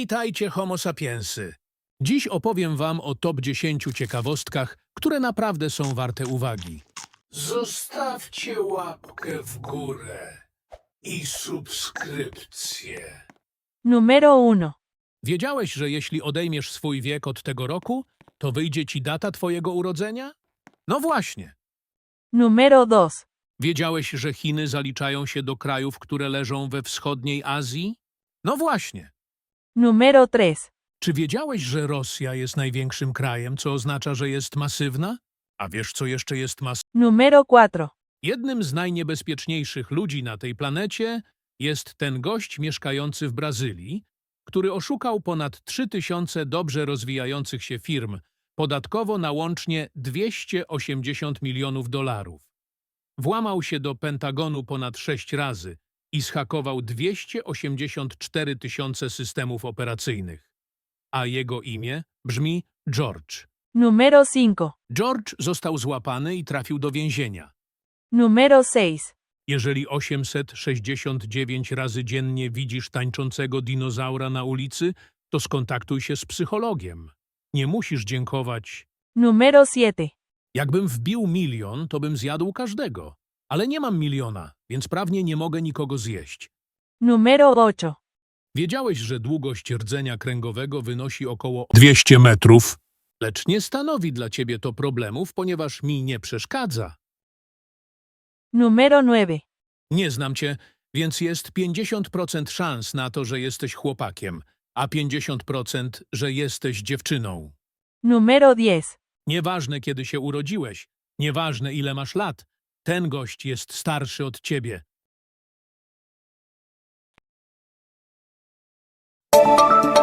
Witajcie, Homo sapiensy. Dziś opowiem wam o top 10 ciekawostkach, które naprawdę są warte uwagi. Zostawcie łapkę w górę i subskrypcję. Número 1. Wiedziałeś, że jeśli odejmiesz swój wiek od tego roku, to wyjdzie ci data twojego urodzenia? No właśnie. Número 2. Wiedziałeś, że Chiny zaliczają się do krajów, które leżą we wschodniej Azji? No właśnie. Número 3. Czy wiedziałeś, że Rosja jest największym krajem, co oznacza, że jest masywna? A wiesz, co jeszcze jest masywne? Número 4. Jednym z najniebezpieczniejszych ludzi na tej planecie jest ten gość mieszkający w Brazylii, który oszukał ponad 3000 dobrze rozwijających się firm, podatkowo na łącznie 280 milionów dolarów. Włamał się do Pentagonu ponad sześć razy i zhakował 284 tysiące systemów operacyjnych. A jego imię brzmi George. Número 5. George został złapany i trafił do więzienia. Número 6. Jeżeli 869 razy dziennie widzisz tańczącego dinozaura na ulicy, to skontaktuj się z psychologiem. Nie musisz dziękować. Número 7. Jakbym wbił milion, to bym zjadł każdego. Ale nie mam miliona, więc prawnie nie mogę nikogo zjeść. Número 8. Wiedziałeś, że długość rdzenia kręgowego wynosi około 200 metrów, lecz nie stanowi dla ciebie to problemów, ponieważ mi nie przeszkadza. Número 9. Nie znam cię, więc jest 50% szans na to, że jesteś chłopakiem, a 50% że jesteś dziewczyną. Número 10. Nieważne, kiedy się urodziłeś, nieważne, ile masz lat, ten gość jest starszy od ciebie. you